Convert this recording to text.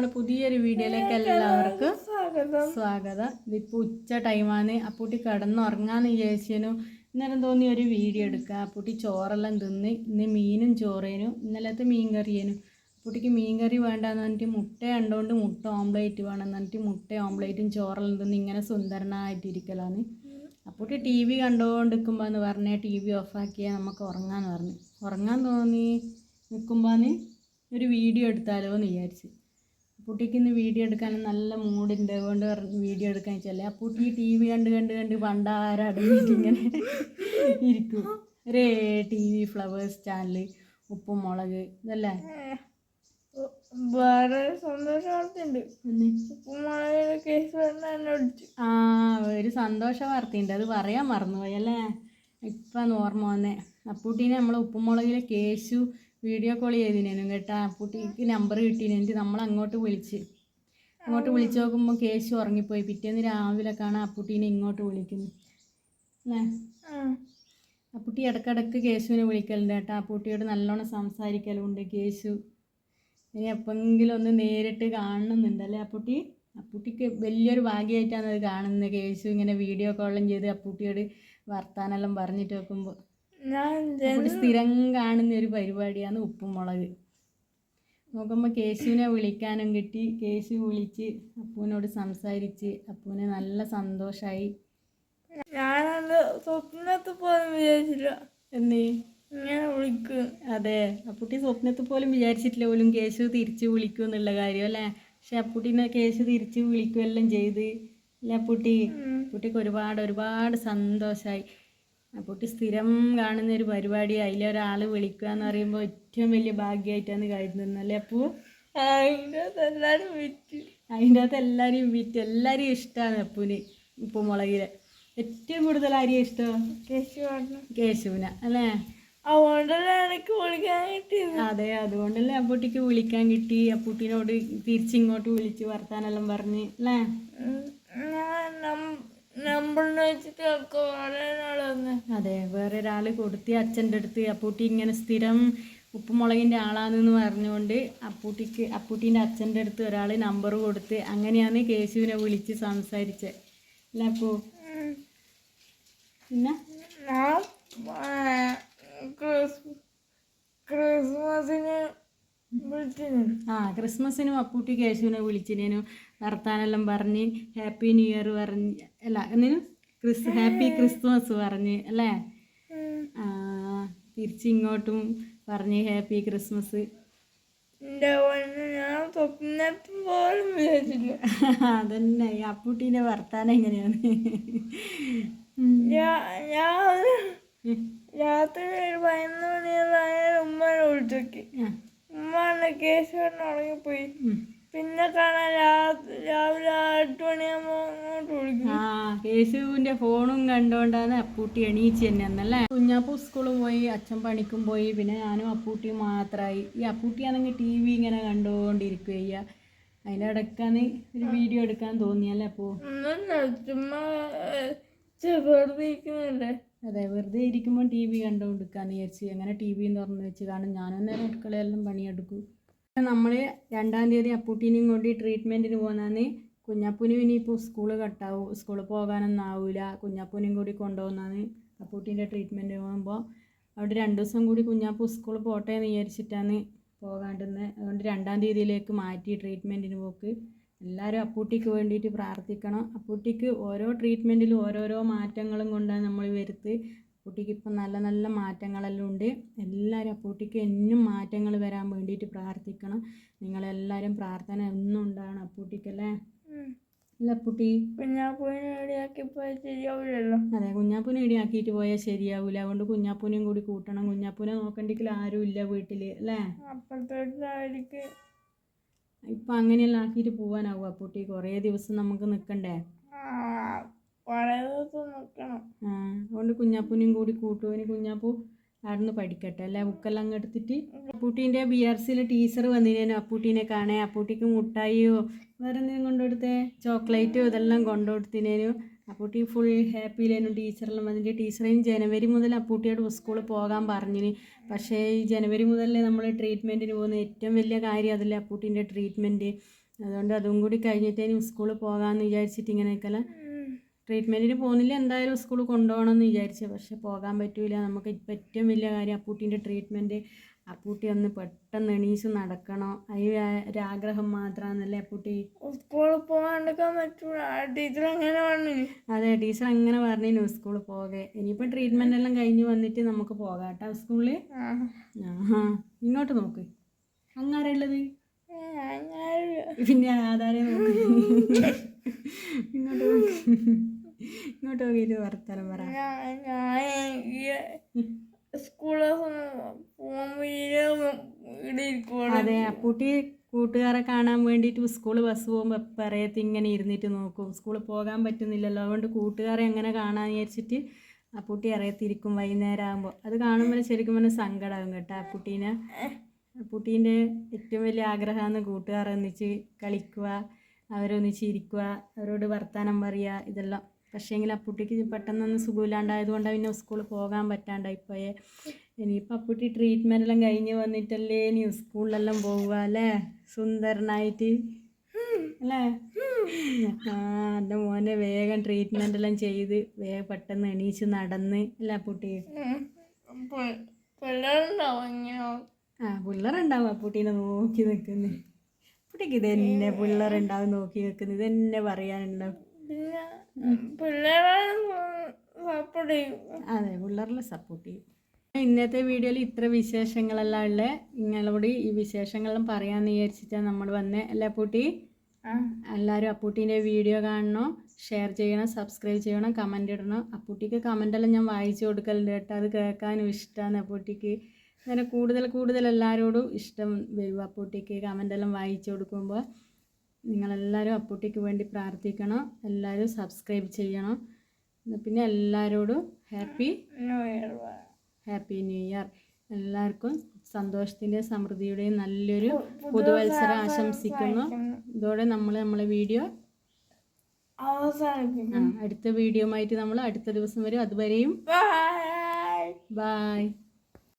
നമ്മുടെ പുതിയൊരു വീഡിയോയിലേക്ക് എല്ലാവർക്കും സ്വാഗതം. സ്വാഗതം. ഇതിപ്പോൾ ഉച്ച ടൈമാണ്. അപ്പൂട്ടി കിടന്നുറങ്ങാന്ന് വിചാരിച്ചേനു. ഇന്നലെ തോന്നി ഒരു വീഡിയോ എടുക്കുക അപ്പൂട്ടി ചോറെല്ലാം തിന്ന്. ഇന്ന് മീനും ചോറേനു. ഇന്നലത്തെ മീൻ കറിയേനു അപ്പൂട്ടിക്ക് മീൻ കറി വേണ്ടാന്ന് പറഞ്ഞിട്ട് മുട്ട കണ്ടുകൊണ്ട് മുട്ട ഓംലേറ്റ് വേണമെന്ന് പറഞ്ഞിട്ട് മുട്ട ഓംലേറ്റും ചോറെല്ലാം തിന്ന് ഇങ്ങനെ സുന്ദരനായിട്ടിരിക്കലാണ് അപ്പൂട്ടി ടി വി കണ്ടുകൊണ്ടിരിക്കുമ്പോൾ എന്ന് പറഞ്ഞാൽ ടി വി ഓഫാക്കിയാൽ നമുക്ക് ഉറങ്ങാന്ന് പറഞ്ഞു. ഉറങ്ങാൻ തോന്നി നിൽക്കുമ്പോൾ ഒരു വീഡിയോ എടുത്താലോ എന്ന് വിചാരിച്ച്. അപ്പൂട്ടിക്ക് ഇന്ന് വീഡിയോ എടുക്കാൻ നല്ല മൂഡുണ്ട് അതുകൊണ്ട് പറഞ്ഞ് വീഡിയോ എടുക്കാൻ വെച്ചല്ലേ അപ്പൂട്ടി ടി വി കണ്ട് കണ്ട് കണ്ട് പണ്ടാരടങ്ങിയിട്ട് ഇങ്ങനെ ഇരിക്കും. ഒരേ ടി വി ഫ്ലവേഴ്സ് ചാനൽ ഉപ്പും മുളക് ഇതല്ലേ? വേറെ സന്തോഷം വാർത്തയുണ്ട്. കേസ് ആ ഒരു സന്തോഷ വാർത്തയുണ്ട്. അത് പറയാൻ മറന്നുപോയി അല്ലേ? ഇപ്പം ഓർമ്മ വന്നേ. അപ്പൂട്ടീനെ നമ്മളെ ഉപ്പുമുളകിലെ കേശു വീഡിയോ കോൾ ചെയ്തിനേനും കേട്ടാ. കുട്ടിക്ക് നമ്പർ കിട്ടീനു. നമ്മൾ അങ്ങോട്ട് വിളിച്ച്. അങ്ങോട്ട് വിളിച്ച് നോക്കുമ്പോൾ കേശു ഉറങ്ങിപ്പോയി. പിറ്റേന്ന് രാവിലെ കാണാൻ അപ്പുട്ടീനെ ഇങ്ങോട്ട് വിളിക്കുന്നു അപ്പുട്ടി അപ്പൂട്ടി ഇടക്കിടക്ക് കേശുവിനെ വിളിക്കലുണ്ട് കേട്ടോ. അപ്പുട്ടിയോട് നല്ലോണം സംസാരിക്കലുണ്ട് കേശു. ഇനി എപ്പെങ്കിലും ഒന്ന് നേരിട്ട് കാണുന്നുണ്ട് അല്ലേ അപ്പുട്ടിക്ക് അപ്പൂട്ടിക്ക് വലിയൊരു ഭാഗ്യമായിട്ടാണ് അത് കാണുന്നത് കേശു ഇങ്ങനെ വീഡിയോ കോളും ചെയ്ത് അപ്പുട്ടിയോട് വർത്താനെല്ലാം പറഞ്ഞിട്ട് വെക്കുമ്പോൾ അപ്പൂട്ടി സ്ഥിരം കാണുന്ന ഒരു പരിപാടിയാണ് ഉപ്പും മുളക് നോക്കുമ്പോൾ കേശുവിനെ വിളിക്കാനും കിട്ടി. കേശു വിളിച്ച് അപ്പൂനോട് സംസാരിച്ച് അപ്പൂനെ നല്ല സന്തോഷമായി ഞാനത് സ്വപ്നത്തിൽ പോലും വിചാരിച്ചില്ല. എന്നേ ഇങ്ങനെ വിളിക്കും. അതെ. അപ്പുട്ടി സ്വപ്നത്തിൽ പോലും വിചാരിച്ചിട്ടില്ല പോലും കേശു തിരിച്ചു വിളിക്കും എന്നുള്ള കാര്യം അല്ലേ? പക്ഷെ അപ്പുട്ടിനെ കേശു തിരിച്ചു വിളിക്കുകയെല്ലാം ചെയ്ത് അല്ലേ അപ്പുട്ടി? അപ്പുട്ടിക്ക് ഒരുപാട് ഒരുപാട് സന്തോഷമായി അപ്പുട്ടി സ്ഥിരം കാണുന്ന ഒരു പരിപാടി അതിലൊരാൾ വിളിക്കുക എന്ന് പറയുമ്പോൾ ഏറ്റവും വലിയ ഭാഗ്യമായിട്ടാണ് കരുതുന്നത് അല്ലേ അപ്പോൾ അതിന്റെ എല്ലാവരും വിറ്റ്. അതിന്റെ അകത്ത് എല്ലാവരും വിറ്റ് എല്ലാവരെയും ഇഷ്ടമാണ് അപ്പുവിന് മുളകിൽ ഏറ്റവും കൂടുതൽ ആരെയും ഇഷ്ടം? കേശുവിന അല്ലേ? അതുകൊണ്ടല്ലേ എനിക്ക് വിളിക്കാൻ കിട്ടി അതെ അതുകൊണ്ടല്ലേ അപ്പൂട്ടിക്ക് വിളിക്കാൻ കിട്ടി അപ്പൂട്ടിനോട് തിരിച്ചിങ്ങോട്ട് വിളിച്ച് വർത്താനെല്ലാം പറഞ്ഞ് അല്ലേ? ഉം. ഞാൻ അതെ വേറെ ഒരാൾ കൊടുത്തി അച്ഛന്റെ അടുത്ത് അപ്പൂട്ടി ഇങ്ങനെ സ്ഥിരം ഉപ്പുമുളകിന്റെ ആളാണെന്ന് പറഞ്ഞുകൊണ്ട് അപ്പൂട്ടിക്ക് അപ്പൂട്ടീന്റെ അച്ഛന്റെ അടുത്ത് ഒരാൾ നമ്പർ കൊടുത്ത് അങ്ങനെയാണ് കേശുവിനെ വിളിച്ച് സംസാരിച്ചത് അല്ല അപ്പൂ? പിന്നെ? ക്രിസ്മസിന് ആ ക്രിസ്മസിനും അപ്പൂട്ടി കേശുവിനെ വിളിച്ചിനേനു വർത്താനെല്ലാം പറഞ്ഞ് ഹാപ്പി ന്യൂ ഇയർ പറഞ്ഞ് അല്ല എന്നിനും ക്രിസ് ഹാപ്പി ക്രിസ്മസ് പറഞ്ഞ് അല്ലേ? ആ, തിരിച്ചിങ്ങോട്ടും പറഞ്ഞ് ഹാപ്പി ക്രിസ്മസ്. അതന്നെ ഈ അപ്പൂട്ടീന്റെ വർത്താനം എങ്ങനെയാണ്? രാത്രി ഒരു പതിനൊന്ന് മണിയായ ഉമ്മനെ വിളിച്ചോക്കി. ഉമ്മ കേസ് പറഞ്ഞ് ഉറങ്ങിപ്പോയി. പിന്നെ കാണാൻ രാവിലെ എട്ട് മണിയാകുമ്പോൾ അങ്ങോട്ട് വിളിക്കും. ആ കേശുവിന്റെ ഫോണും കണ്ടോണ്ടാണ് അപ്പൂട്ടി എണീച്ച് തന്നെ എന്നല്ലേ കുഞ്ഞാപ്പൂ സ്കൂളിൽ പോയി അച്ഛൻ പണിക്കും പോയി പിന്നെ ഞാനും അപ്പൂട്ടിയും മാത്രമായി ഈ അപ്പൂട്ടിയാണെങ്കിൽ ടി വി ഇങ്ങനെ കണ്ടുകൊണ്ടിരിക്കുക അതിന്റെ ഇടക്കാന്ന് ഒരു വീഡിയോ എടുക്കാൻ തോന്നിയല്ലേ അപ്പോ? ചുമ്മാ വെറുതെ അതെ വെറുതെ ഇരിക്കുമ്പോൾ ടി വി കണ്ടുകൊണ്ടിരിക്കാന്ന് വിചാരിച്ച്. അങ്ങനെ ടി വിയും തുറന്ന് വെച്ച് കാണും. ഞാനന്നേരം അടുക്കളയെല്ലാം പണിയെടുക്കും. നമ്മൾ രണ്ടാം തീയതി അപ്പൂട്ടീനെയും കൊണ്ട് ട്രീറ്റ്മെന്റിന് പോകുന്നതാണ് കുഞ്ഞാപ്പൂനും ഇനിയിപ്പോൾ സ്കൂൾ കട്ടാവും സ്കൂളിൽ പോകാനൊന്നും ആവില്ല കുഞ്ഞാപ്പൂനെയും കൂടി കൊണ്ടുപോകുന്നതാണ് അപ്പൂട്ടീന്റെ ട്രീറ്റ്മെന്റ് പോകുമ്പോൾ അവിടെ രണ്ട് ദിവസം കൂടി കുഞ്ഞാപ്പൂ സ്കൂളിൽ പോട്ടെ എന്ന് വിചാരിച്ചിട്ടാണ് പോകാണ്ടെന്ന്. അതുകൊണ്ട് രണ്ടാം തീയതിയിലേക്ക് മാറ്റി ട്രീറ്റ്മെന്റിന് പോക്ക്. എല്ലാവരും അപ്പൂട്ടിക്ക് വേണ്ടിയിട്ട് പ്രാർത്ഥിക്കണം. അപ്പൂട്ടിക്ക് ഓരോ ട്രീറ്റ്മെന്റിലും ഓരോരോ മാറ്റങ്ങളും കൊണ്ടാണ് നമ്മൾ വരുത്ത് അപ്പൂട്ടിക്ക് ഇപ്പം നല്ല നല്ല മാറ്റങ്ങളെല്ലാം ഉണ്ട്. എല്ലാവരും അപ്പൂട്ടിക്ക് എന്നും മാറ്റങ്ങൾ വരാൻ വേണ്ടിയിട്ട് പ്രാർത്ഥിക്കണം. നിങ്ങളെല്ലാവരും പ്രാർത്ഥന എന്നും ഉണ്ടാകണം അപ്പൂട്ടിക്കല്ലേ? അല്ല അപ്പൂട്ടി? ശരിയാവില്ലല്ലോ അതെ കുഞ്ഞാപ്പൂനെ ഇടിയാക്കിയിട്ട് പോയാൽ ശരിയാവില്ല അതുകൊണ്ട് കുഞ്ഞാപ്പൂനെയും കൂടി കൂട്ടണം. കുഞ്ഞാപ്പൂനെ നോക്കണ്ടെങ്കിൽ ആരും ഇല്ല വീട്ടിൽ അല്ലേ? ഇപ്പൊ അങ്ങനെയെല്ലാം ആക്കിയിട്ട് പോകാനാവും അപ്പൂട്ടി. കുറേ ദിവസം നമുക്ക് നിൽക്കണ്ടേ? അതുകൊണ്ട് കുഞ്ഞാപ്പൂനെയും കൂടി കൂട്ടുവിന് കുഞ്ഞാപ്പൂ അവിടുന്ന് പഠിക്കട്ടെ. അല്ലേ? ബുക്കെല്ലാം അങ്ങ് എടുത്തിട്ട്. അപ്പൂട്ടീന്റെ ബി ആർ സിയിൽ ടീച്ചർ വന്നിരുന്നു. അപ്പൂട്ടീനെ കാണേ. അപ്പൂട്ടിക്ക് മുട്ടായിയോ വേറെ എന്തെങ്കിലും കൊണ്ടുകൊടുത്തേ ചോക്ലേറ്റോ ഇതെല്ലാം കൊണ്ടുകൊടുത്തിനേനു അപ്പൂട്ടി ഫുൾ ഹാപ്പിയിലേനു ടീച്ചറെല്ലാം വന്നിട്ട് ടീച്ചറേയും ജനുവരി മുതൽ അപ്പൂട്ടിയോട് സ്കൂളിൽ പോകാൻ പറഞ്ഞിന്. പക്ഷേ ഈ ജനുവരി മുതലേ നമ്മൾ ട്രീറ്റ്മെന്റിന് പോകുന്ന. ഏറ്റവും വലിയ കാര്യം അതല്ലേ അപ്പൂട്ടീന്റെ ട്രീറ്റ്മെന്റ് അതുകൊണ്ട് അതും കൂടി കഴിഞ്ഞിട്ടേനും സ്കൂളിൽ പോകാമെന്ന് വിചാരിച്ചിട്ട് ഇങ്ങനെ നിൽക്കല ട്രീറ്റ്മെന്റിന് പോകുന്നില്ല എന്തായാലും സ്കൂളിൽ കൊണ്ടുപോകണം എന്ന് വിചാരിച്ചു. പക്ഷെ പോകാൻ പറ്റൂല. നമുക്ക് ഇപ്പം ഏറ്റവും വലിയ കാര്യം അപ്പൂട്ടീന്റെ ട്രീറ്റ്മെന്റ് അപ്പൂട്ടി ഒന്ന് പെട്ടെന്ന് എണീച്ച് നടക്കണോ. അതിൽ ഒരാഗ്രഹം മാത്രമാണല്ലേ അപ്പൂട്ടി? സ്കൂളിൽ പോകാണ്ടിരിക്കാൻ പറ്റൂല. ടീച്ചർ അങ്ങനെ പറഞ്ഞു. അതെ ടീച്ചർ അങ്ങനെ പറഞ്ഞു സ്കൂളിൽ പോകെ ഇനിയിപ്പോൾ ട്രീറ്റ്മെന്റ് എല്ലാം കഴിഞ്ഞ് വന്നിട്ട് നമുക്ക് പോകാം കേട്ടോ സ്കൂളിൽ ആ ഇങ്ങോട്ട് നോക്ക്. അങ്ങാരുള്ളത് പിന്നെ ആധാരം നോക്ക്. ഇങ്ങോട്ട് നോക്ക്. ഇങ്ങോട്ട് നോക്കിയിട്ട് വർത്താനം പറ. അതെ അപ്പൂട്ടി കൂട്ടുകാരെ കാണാൻ വേണ്ടിയിട്ട് സ്കൂൾ ബസ് പോകുമ്പോൾ പറയത്ത് ഇങ്ങനെ ഇരുന്നിട്ട് നോക്കും. സ്കൂളിൽ പോകാൻ പറ്റുന്നില്ലല്ലോ. അതുകൊണ്ട് കൂട്ടുകാരെ എങ്ങനെ കാണാൻ വിചാരിച്ചിട്ട് അപ്പൂട്ടി അറിയത്തിരിക്കും വൈകുന്നേരം ആകുമ്പോൾ അത് കാണുമ്പോൾ ശരിക്കും പറഞ്ഞാൽ സങ്കടമാകും കേട്ടോ അപ്പൂട്ടീനെ അപ്പൂട്ടീന്റെ ഏറ്റവും വലിയ ആഗ്രഹമാണ് കൂട്ടുകാരെ ഒന്നിച്ച് കളിക്കുക അവരൊന്നിച്ച് ഇരിക്കുക അവരോട് വർത്തമാനം പറയുക ഇതെല്ലാം. പക്ഷേങ്കിൽ അപ്പുട്ടിക്ക് പെട്ടെന്നൊന്ന് സുഖമില്ലാണ്ടായത് കൊണ്ട് പിന്നെ സ്കൂളിൽ പോകാൻ പറ്റാണ്ടായിപ്പോയേ ഇനിയിപ്പോൾ അപ്പുട്ടി ട്രീറ്റ്മെന്റ് എല്ലാം കഴിഞ്ഞ് വന്നിട്ടല്ലേ ഇനി സ്കൂളിലെല്ലാം പോവുക അല്ലേ? സുന്ദരനായിട്ട്. അല്ലേ? ആ എന്റെ മോനെ വേഗം ട്രീറ്റ്മെന്റ് എല്ലാം ചെയ്ത് വേഗം പെട്ടെന്ന് എണീച്ച് നടന്ന് അല്ലേ അപ്പുട്ടി? ആ പിള്ളേരുണ്ടാവും അപ്പുട്ടീനെ നോക്കി നിൽക്കുന്നത് അപ്പൂട്ടിക്ക് ഇതെന്നെ പിള്ളേരുണ്ടാവും നോക്കി നിൽക്കുന്നത് ഇതെന്നെ പറയാനുണ്ടാവും പിന്നെ പിള്ളേരാണ് സപ്പോർട്ട് ചെയ്യും അതെ പിള്ളേരെ സപ്പോർട്ട് ചെയ്യും. ഇന്നത്തെ വീഡിയോയിൽ ഇത്ര വിശേഷങ്ങളെല്ലാം ഉള്ളത് നിങ്ങളോട് ഈ വിശേഷങ്ങളെല്ലാം പറയാമെന്ന് വിചാരിച്ചിട്ടാണ് നമ്മൾ വന്നേ. അല്ലേ അപ്പൂട്ടി? എല്ലാവരും അപ്പൂട്ടീന്റെ വീഡിയോ കാണണം? ഷെയർ ചെയ്യണം സബ്സ്ക്രൈബ് ചെയ്യണം കമന്റ് ഇടണം. അപ്പൂട്ടിക്ക് കമന്റെല്ലാം ഞാൻ വായിച്ചു കൊടുക്കലുണ്ട് കേട്ടോ. അത് കേൾക്കാനും ഇഷ്ടമാണ് അപ്പൂട്ടിക്ക്. അങ്ങനെ കൂടുതൽ കൂടുതൽ എല്ലാവരോടും ഇഷ്ടം വരും അപ്പൂട്ടിക്ക് കമന്റെല്ലാം വായിച്ചു കൊടുക്കുമ്പോൾ നിങ്ങളെല്ലാവരും അപ്പൂട്ടിക്ക് വേണ്ടി പ്രാർത്ഥിക്കണം. എല്ലാവരും സബ്സ്ക്രൈബ് ചെയ്യണം. പിന്നെ എല്ലാവരോടും happy new year happy new year എല്ലാവർക്കും സന്തോഷത്തിന്റെയും സമൃദ്ധിയുടെയും നല്ലൊരു പുതുവത്സരം ആശംസിക്കുന്നു. ഇതോടെ നമ്മൾ നമ്മളെ വീഡിയോ അടുത്ത വീഡിയോ ആയിട്ട് നമ്മൾ അടുത്ത ദിവസം വരും. അതുവരെയും ബൈ ബായ്